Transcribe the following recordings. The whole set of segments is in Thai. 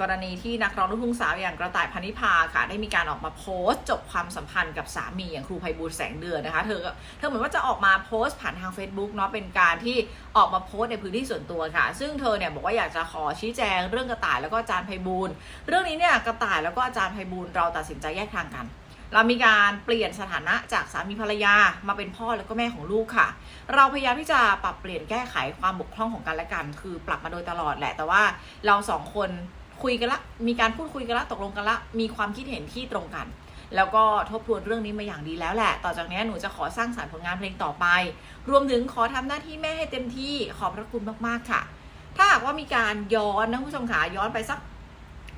กรณีที่นักร้องลูกทุ่งสาวอย่างกระต่ายพันิพาค่ะ ได้มีการออกมาโพสต์ จบความสัมพันธ์กับสามีอย่างครูไพบูลแสงเดือนนะคะเธอเธอเหมือนว่าจะออกมาโพสต์ผ่านทาง Facebook เนาะเป็นการที่ออกมาโพสต์ในพื้นที่ส่วนตัวค่ะ ซึ่งเธอเนี่ยบอกว่าอยากจะขอชี้แจงเรื่องกระต่ายแล้วก็อาจารย์ไพบูลเรื่องนี้เนี่ยกระต่ายแล้วก็อาจารย์ไพบูลเราตัดสินใจแยกทางกันเรามีการเปลี่ยนสถานะจากสามีภรรยามาเป็นพ่อแล้วก็แม่ของลูกค่ะ เราพยายามที่จะปรับเปลี่ยนแก้ไขความบกพร่องของกันและกัน คือปรับมาโดยตลอดแหละ แต่ว่าเราสองคน คุยกันละ มีการพูดคุยกันละ ตกลงกันละ มีความคิดเห็นที่ตรงกัน แล้วก็ทบทวนเรื่องนี้มาอย่างดีแล้วแหละ ต่อจากนี้หนูจะขอสร้างสรรค์ผลงานเพลงต่อไป รวมถึงขอทำหน้าที่แม่ให้เต็มที่ ขอบพระคุณมากๆค่ะ ถ้าหากว่ามีการย้อนนะผู้ชมขาย้อนไปสัก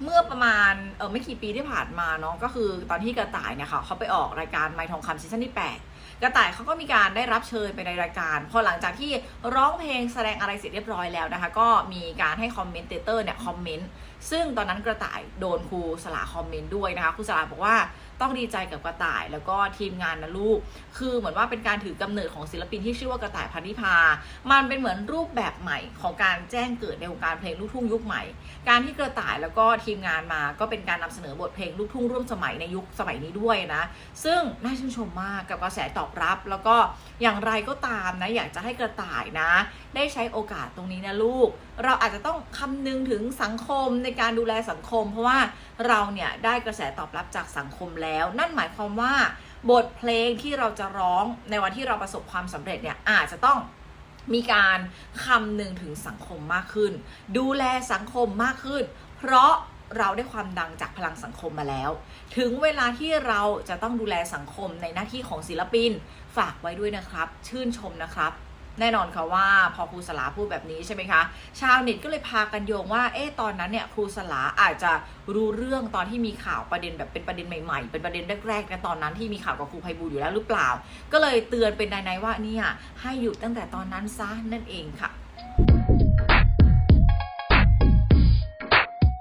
เมื่อประมาณเออไม่กี่ปีที่ผ่านมาเนาะก็คือตอนที่กระต่ายเนี่ยค่ะเขาไปออกรายการไมทองคำซีซั่นที่ 8 กระต่ายเขาก็มีการได้รับเชิญไปในรายการ พอหลังจากที่ร้องเพลงแสดงอะไรเสร็จเรียบร้อยแล้วนะคะ ก็มีการให้คอมเมนเตอร์เนี่ยคอมเมนต์ซึ่งตอนนั้นกระต่ายโดนครูสลาคอมเมนต์ด้วยนะคะครูสลาบอกว่าต้องดีใจกับกระต่ายแล้วก็ทีมงานนะลูก คือเหมือนว่าเป็นการถือกำเนิดของศิลปินที่ชื่อว่ากระต่ายพันธิพา มันเป็นเหมือนรูปแบบใหม่ของการแจ้งเกิดในวงการเพลงลูกทุ่งยุคใหม่ การที่กระต่ายแล้วก็ทีมงานมาก็เป็นการนำเสนอบทเพลงลูกทุ่งร่วมสมัยในยุคสมัยนี้ด้วยนะ ซึ่งน่าชื่นชมมากกับกระแสตอบรับ แล้วก็อย่างไรก็ตามนะ อยากจะให้กระต่ายนะ ได้ใช้โอกาสตรงนี้นะลูก เราอาจจะต้องคำนึงถึงสังคมในการดูแลสังคม เพราะว่าเราเนี่ยได้กระแสตอบรับจากสังคมแล้ว นั่นหมายความว่า บทเพลงที่เราจะร้องในวันที่เราประสบความสำเร็จเนี่ยอาจจะต้องมีการคำนึงถึงสังคมมากขึ้น ดูแลสังคมมากขึ้น เพราะ เราได้ความดังจากพลังสังคมมาแล้ว ถึงเวลาที่เราจะต้องดูแลสังคมในหน้าที่ของศิลปินฝากไว้ด้วยนะครับ ชื่นชมนะครับแน่นอนค่ะว่าพอครูสลาพูดแบบนี้ใช่ไหมคะ ชาวเน็ตก็เลยพากันโยงว่าเอ๊ะตอนนั้นเนี่ยครูสลาอาจจะรู้เรื่องตอนที่มีข่าวประเด็นแบบเป็นประเด็นใหม่ๆ เป็นประเด็นแรกๆในตอนนั้นที่มีข่าวกับครูไพบูลอยู่แล้วหรือเปล่า ก็เลยเตือนเป็นในๆว่าเนี่ยให้หยุดตั้งแต่ตอนนั้นซะนั่นเองค่ะ